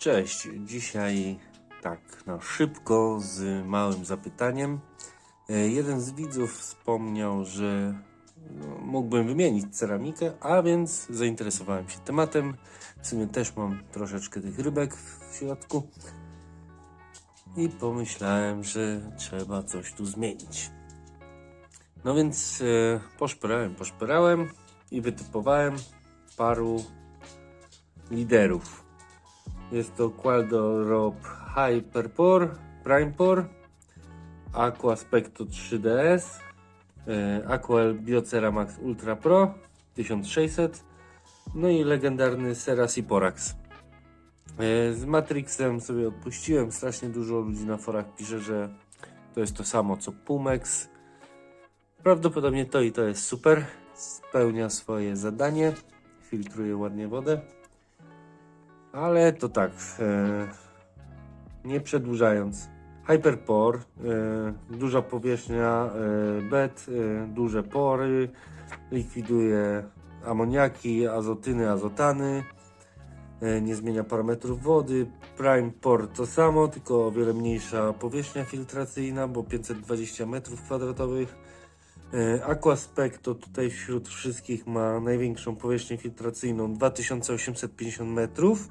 Cześć, dzisiaj tak na szybko z małym zapytaniem. E, Jeden z widzów wspomniał, że no, mógłbym wymienić ceramikę, a więc zainteresowałem się tematem. W sumie też mam troszeczkę tych rybek w środku i pomyślałem, że trzeba coś tu zmienić. No więc e, poszperałem, poszperałem i wytypowałem paru liderów. Jest to Qualdo Rob Hyperpore, Primepore, Aqua Specto 3DS, e, Aquel Biocera Max Ultra Pro 1600, no i legendarny Serasi Porax. E, Z Matrixem sobie odpuściłem, strasznie dużo ludzi na forach pisze, że to jest to samo co Pumex. Prawdopodobnie to i to jest super, spełnia swoje zadanie, filtruje ładnie wodę. Ale to tak, e, nie przedłużając. Hyperpore, duża powierzchnia e, bed, e, duże pory, likwiduje amoniaki, azotyny, azotany, nie zmienia parametrów wody. Prime Pore to samo, tylko o wiele mniejsza powierzchnia filtracyjna, bo 520 m2. E, Aquaspect to tutaj wśród wszystkich ma największą powierzchnię filtracyjną 2850 metrów.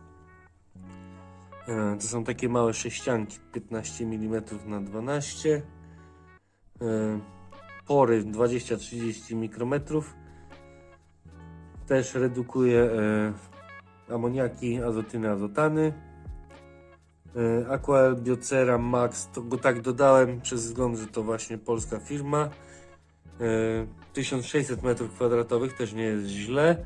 E, To są takie małe sześcianki 15 mm na 12 E, Pory 20-30 mikrometrów. Też redukuje amoniaki, azotyny, azotany. E, Aqua Biocera Max, to go tak dodałem przez wzgląd, że to właśnie polska firma. E, 1600 m2 też nie jest źle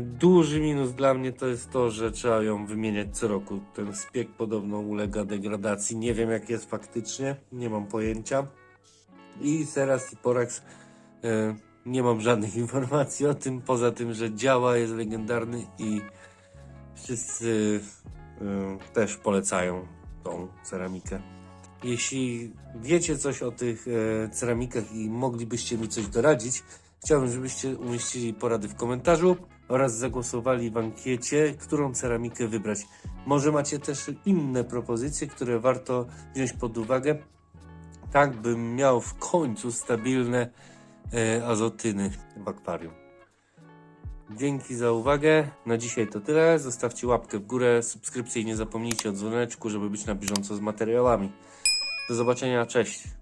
Duży minus dla mnie to jest to, że trzeba ją wymieniać co roku. Ten spiek podobno ulega degradacji. Nie wiem jak jest faktycznie, nie mam pojęcia. I Seras i Porax e, nie mam żadnych informacji o tym, poza tym, że działa, jest legendarny i wszyscy e, też polecają tą ceramikę. Jeśli wiecie coś o tych e, ceramikach i moglibyście mi coś doradzić, chciałbym, żebyście umieścili porady w komentarzu oraz zagłosowali w ankiecie, którą ceramikę wybrać. Może macie też inne propozycje, które warto wziąć pod uwagę, tak bym miał w końcu stabilne e, azotyny w akwarium. Dzięki za uwagę. Na dzisiaj to tyle. Zostawcie łapkę w górę, subskrypcję i nie zapomnijcie o dzwoneczku, żeby być na bieżąco z materiałami. Do zobaczenia, cześć.